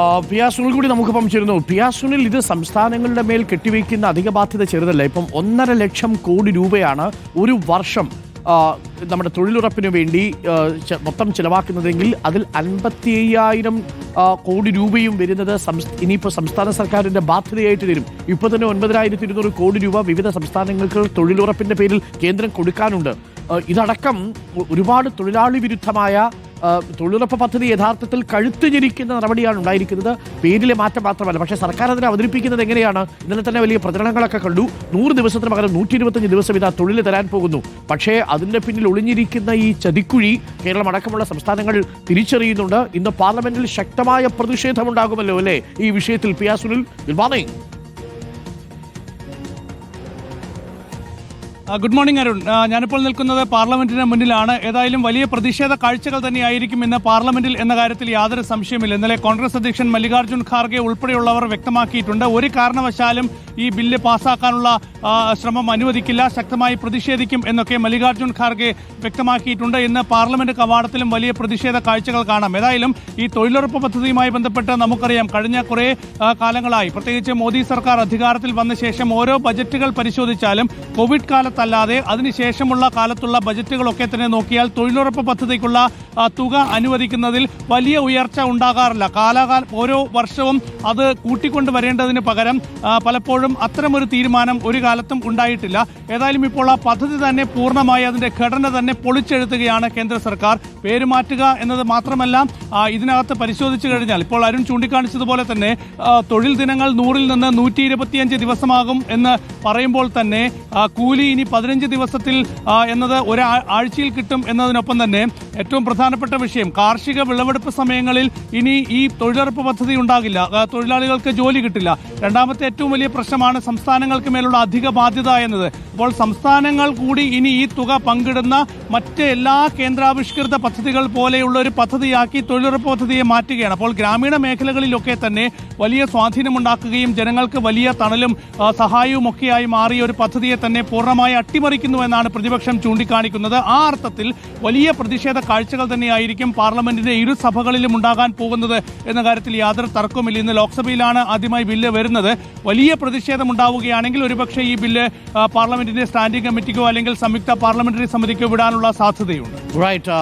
ആ, P R Sunil കൂടി നമുക്കിപ്പം ചേരുന്നു. പിയാസുനിൽ ഇത് സംസ്ഥാനങ്ങളുടെ മേൽ കെട്ടിവയ്ക്കുന്ന അധിക ബാധ്യത ചെറുതല്ല. ഇപ്പം ഒന്നര ലക്ഷം കോടി രൂപയാണ് ഒരു വർഷം നമ്മുടെ തൊഴിലുറപ്പിന് വേണ്ടി മൊത്തം ചിലവാക്കുന്നതെങ്കിൽ അതിൽ അൻപത്തി അയ്യായിരം കോടി രൂപയും വരുന്നത് ഇനിയിപ്പോൾ സംസ്ഥാന സർക്കാരിന്റെ ബാധ്യതയായിട്ട് വരും. ഇപ്പോൾ തന്നെ ഒൻപതിനായിരത്തി ഇരുന്നൂറ് കോടി രൂപ വിവിധ സംസ്ഥാനങ്ങൾക്ക് തൊഴിലുറപ്പിന്റെ പേരിൽ കേന്ദ്രം കൊടുക്കാനുണ്ട്. ഇതടക്കം ഒരുപാട് തൊഴിലാളി വിരുദ്ധമായ തൊഴിലുറപ്പ് പദ്ധതി യഥാർത്ഥത്തിൽ കഴുത്ത് ജനിക്കുന്ന നടപടിയാണ് ഉണ്ടായിരിക്കുന്നത്. പേരിലെ മാറ്റം മാത്രമല്ല പക്ഷേ സർക്കാർ അതിനെ അവതരിപ്പിക്കുന്നത് എങ്ങനെയാണ്? ഇന്നലെ തന്നെ വലിയ പ്രചരണങ്ങളൊക്കെ കണ്ടു. നൂറ് ദിവസത്തിന് പകരം നൂറ്റി ഇരുപത്തഞ്ച് ദിവസം ഇതാ തൊഴിൽ തരാൻ പോകുന്നു. പക്ഷേ അതിന്റെ പിന്നിൽ ഒളിഞ്ഞിരിക്കുന്ന ഈ ചതിക്കുഴി കേരളം അടക്കമുള്ള സംസ്ഥാനങ്ങൾ തിരിച്ചറിയുന്നുണ്ട്. ഇന്ന് പാർലമെന്റിൽ ശക്തമായ പ്രതിഷേധമുണ്ടാകുമല്ലോ അല്ലേ? ഈ വിഷയത്തിൽ പിയാസുനിൽ സുനിൽ ഗുഡ് മോർണിംഗ് അരുൺ. ഞാനിപ്പോൾ നിൽക്കുന്നത് പാർലമെന്റിന് മുന്നിലാണ്. ഏതായാലും വലിയ പ്രതിഷേധ കാഴ്ചകൾ തന്നെയായിരിക്കും ഇന്ന് പാർലമെന്റിൽ എന്ന കാര്യത്തിൽ യാതൊരു സംശയമില്ല ഇന്നലെ കോൺഗ്രസ് അധ്യക്ഷൻ മല്ലികാർജുൻ ഖാർഗെ ഉൾപ്പെടെയുള്ളവർ വ്യക്തമാക്കിയിട്ടുണ്ട്. ഒരു കാരണവശാലും ഈ ബില്ല് പാസാക്കാനുള്ള ശ്രമം അനുവദിക്കില്ല. ശക്തമായി പ്രതിഷേധിക്കും എന്നൊക്കെ മല്ലികാർജുൻ ഖാർഗെ വ്യക്തമാക്കിയിട്ടുണ്ട്. ഇന്ന് പാർലമെന്റ് കവാടത്തിലും വലിയ പ്രതിഷേധ കാഴ്ചകൾ കാണാം. ഏതായാലും ഈ തൊഴിലുറപ്പ് പദ്ധതിയുമായി ബന്ധപ്പെട്ട് നമുക്കറിയാം കഴിഞ്ഞ കുറെ കാലങ്ങളായി. പ്രത്യേകിച്ച് മോദി സർക്കാർ അധികാരത്തിൽ വന്ന ശേഷം ഓരോ ബജറ്റുകൾ പരിശോധിച്ചാലും കോവിഡ് കാലത്തല്ലാതെ അതിനുശേഷമുള്ള കാലത്തുള്ള ബജറ്റുകളൊക്കെ തന്നെ നോക്കിയാൽ തൊഴിലുറപ്പ് പദ്ധതിക്കുള്ള തുക അനുവദിക്കുന്നതിൽ വലിയ ഉയർച്ച ഉണ്ടാകാറില്ല. കാലാകാല ഓരോ വർഷവും അത് കൂട്ടിക്കൊണ്ട് വരേണ്ടതിന് പകരം പലപ്പോഴും അത്തരമൊരു തീരുമാനം ഒരു കാലത്തും ഉണ്ടായിട്ടില്ല. ഏതായാലും ഇപ്പോൾ ആ പദ്ധതി തന്നെ പൂർണമായി അതിന്റെ ഘടന തന്നെ പൊളിച്ചെഴുത്തുകയാണ് കേന്ദ്ര സർക്കാർ. പേരുമാറ്റുക എന്നത് മാത്രമല്ല ഇതിനകത്ത് പരിശോധിച്ചു കഴിഞ്ഞാൽ ഇപ്പോൾ അരുൺ ചൂണ്ടിക്കാണിച്ചതുപോലെ തന്നെ തൊഴിൽ ദിനങ്ങൾ നൂറിൽ നിന്ന് നൂറ്റി ദിവസമാകും എന്ന് പറയുമ്പോൾ തന്നെ കൂലി ഇനി പതിനഞ്ച് ദിവസത്തിൽ എന്നത് ഒരു ആഴ്ചയിൽ കിട്ടും എന്നതിനൊപ്പം തന്നെ ഏറ്റവും പ്രധാനപ്പെട്ട വിഷയം കാർഷിക വിളവെടുപ്പ് സമയങ്ങളിൽ ഇനി ഈ തൊഴിലുറപ്പ് പദ്ധതി ഉണ്ടാകില്ല. തൊഴിലാളികൾക്ക് ജോലി കിട്ടില്ല. രണ്ടാമത്തെ ഏറ്റവും വലിയ പ്രശ്നമാണ് സംസ്ഥാനങ്ങൾക്ക് മേലുള്ള അധിക ബാധ്യത എന്നത്. അപ്പോൾ സംസ്ഥാനങ്ങൾ കൂടി ഇനി ഈ തുക പങ്കിടുന്ന മറ്റ് എല്ലാ കേന്ദ്രാവിഷ്കൃത പദ്ധതികൾ പോലെയുള്ള ഒരു പദ്ധതിയാക്കി തൊഴിലുറപ്പ് പദ്ധതിയെ മാറ്റുകയാണ്. അപ്പോൾ ഗ്രാമീണ മേഖലകളിലൊക്കെ തന്നെ വലിയ സ്വാധീനമുണ്ടാക്കുകയും ജനങ്ങൾക്ക് വലിയ തണലും സഹായവും ഒക്കെയായി മാറിയ ഒരു പദ്ധതിയെ തന്നെ പൂർണമായി അട്ടിമറിക്കുന്നു എന്നാണ് പ്രതിപക്ഷം ചൂണ്ടിക്കാണിക്കുന്നത്. ആ അർത്ഥത്തിൽ വലിയ പ്രതിഷേധ കാഴ്ചകൾ തന്നെയായിരിക്കും പാർലമെന്റിന്റെ ഇരു സഭകളിലും ഉണ്ടാകാൻ പോകുന്നത് എന്ന കാര്യത്തിൽ യാതൊരു തർക്കവുമില്ല. ഇന്ന് ലോക്സഭയിലാണ് ആദ്യമായി ബില്ല് വരുന്നത്. വലിയ പ്രതിഷേധം ഉണ്ടാവുകയാണെങ്കിൽ ഒരുപക്ഷെ ഈ ബില്ല് പാർലമെന്റിന്റെ സ്റ്റാൻഡിംഗ് കമ്മിറ്റിക്കോ അല്ലെങ്കിൽ സംയുക്ത പാർലമെന്ററി സമിതിക്കോ വിടാനുള്ള സാധ്യതയുണ്ട്. റൈറ്റ്